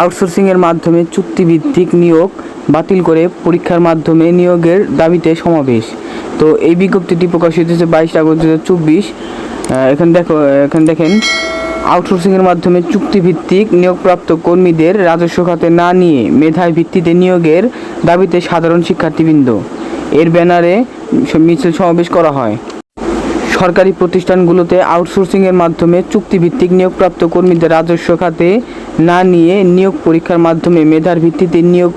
আউটসোর্সিংয়ের মাধ্যমে চুক্তিভিত্তিক নিয়োগ বাতিল করে পরীক্ষার মাধ্যমে নিয়োগের দাবিতে সমাবেশ। তো এই বিজ্ঞপ্তিটি প্রকাশিত হয়েছে বাইশ আগস্ট দু হাজার চব্বিশ এখানে দেখো, এখানে দেখেন আউটসোর্সিংয়ের মাধ্যমে চুক্তিভিত্তিক নিয়োগপ্রাপ্ত কর্মীদের রাজস্ব খাতে না নিয়ে মেধায় ভিত্তিতে নিয়োগের দাবিতে সাধারণ শিক্ষার্থীবৃন্দ। এর ব্যানারে মিছিল সমাবেশ করা হয়। সরকারি প্রতিষ্ঠানগুলোতে আউটসোর্সিংয়ের মাধ্যমে চুক্তিভিত্তিক নিয়োগপ্রাপ্ত কর্মীদের রাজস্ব খাতে না নিয়ে নিয়োগ পরীক্ষার মাধ্যমে মেধার ভিত্তিতে নিয়োগ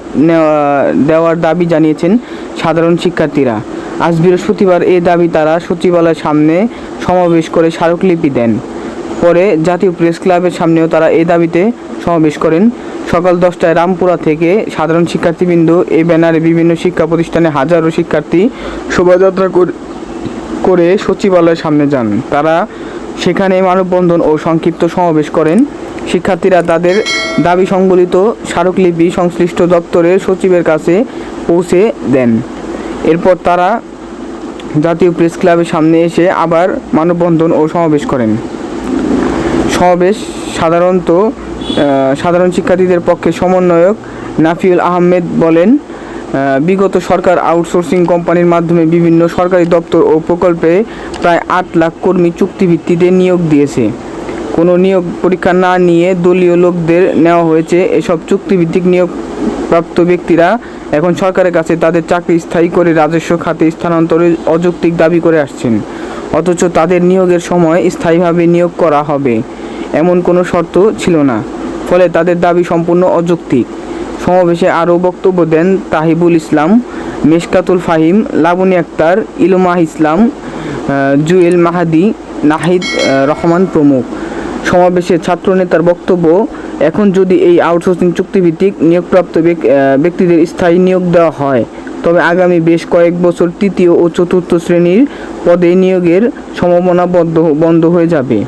দেওয়ার দাবি জানিয়েছেন সাধারণ শিক্ষার্থীরা। আজ বৃহস্পতিবার এ দাবি তারা সচিবালয়ের সামনে সমাবেশ করে স্মারকলিপি দেন। পরে জাতীয় প্রেস ক্লাবের সামনেও তারা এ দাবিতে সমাবেশ করেন। সকাল দশটায় রামপুরা থেকে সাধারণ শিক্ষার্থীবৃন্দ এই ব্যানারে বিভিন্ন শিক্ষা প্রতিষ্ঠানে হাজারো শিক্ষার্থী শোভাযাত্রা করে করে সচিবালয়ের সামনে যান। তারা সেখানে মানববন্ধন ও সংক্ষিপ্ত সমাবেশ করেন। শিক্ষার্থীরা তাদের দাবি সংবলিত স্মারকলিপি সংশ্লিষ্ট দপ্তরের সচিবের কাছে পৌঁছে দেন। এরপর তারা জাতীয় প্রেস ক্লাবের সামনে এসে আবার মানববন্ধন ও সমাবেশ করেন। সমাবেশ সাধারণত সাধারণ শিক্ষার্থীদের পক্ষে সমন্বয়ক নাফিউল আহমেদ বলেন বিগত সরকার আউটসোর্সিং কোম্পানির মাধ্যমে বিভিন্ন সরকারি দপ্তর ও প্রকল্পে প্রায় আট লাখ কর্মী চুক্তিভিত্তিতে নিয়োগ দিয়েছে। কোনো নিয়োগ পরীক্ষা না নিয়ে দলীয় লোকদের নেওয়া হয়েছে এসব চুক্তিভিত্তিক নিয়োগ প্রাপ্ত ব্যক্তিরা এখন সরকারের কাছে তাদের চাকরি স্থায়ী করে রাজস্ব খাতে স্থানান্তরের অযৌক্তিক দাবি করে আসছেন। অথচ তাদের নিয়োগের সময় স্থায়ীভাবে নিয়োগ করা হবে। এমন কোনো শর্ত ছিল না। ফলে তাদের দাবি সম্পূর্ণ অযৌক্তিক। সমাবেশে আরও বক্তব্য দেন তাহিবুল ইসলাম, মেশকাতুল ফাহিম, লাবনী আক্তার ইলমাহ ইসলাম জুয়েল মাহাদি, নাহিদ রহমান প্রমুখ। সমাবেশে ছাত্রনেতার বক্তব্য, এখন যদি এই আউটসোর্সিং চুক্তিভিত্তিক নিয়োগপ্রাপ্ত ব্যক- ব্যক্তিদের স্থায়ী নিয়োগ দেওয়া হয়, তবে আগামী বেশ কয়েক বছর তৃতীয় ও চতুর্থ শ্রেণির পদে নিয়োগের সম্ভাবনা বন্ধ হয়ে যাবে।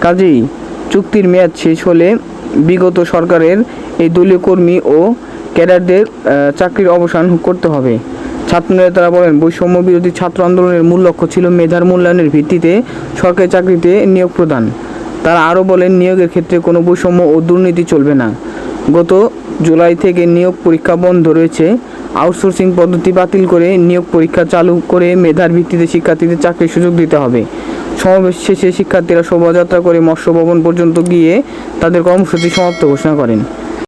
কাজেই চুক্তির মেয়াদ শেষ হলে বিগত সরকারের এই দলীয় কর্মী ও ক্যাডারদের চাকরির অবসান করতে হবে। ছাত্রনেতারা বলেন, বৈষম্য বিরোধী ছাত্র আন্দোলনের মূল লক্ষ্য ছিল মেধার মূল্যায়নের ভিত্তিতে সরকারি চাকরিতে নিয়োগ প্রদান। তারা আরও বলেন, নিয়োগের ক্ষেত্রে কোনো বৈষম্য ও দুর্নীতি চলবে না। গত জুলাই থেকে নিয়োগ পরীক্ষা বন্ধ রয়েছে। আউটসোর্সিং পদ্ধতি বাতিল করে নিয়োগ পরীক্ষা চালু করে মেধার ভিত্তিতে শিক্ষার্থীদের চাকরির সুযোগ দিতে হবে। সমাবেশ শেষে শিক্ষার্থীরা শোভাযাত্রা করে মৎস্য ভবন পর্যন্ত গিয়ে তাদের কর্মসূচি সমাপ্ত ঘোষণা করেন।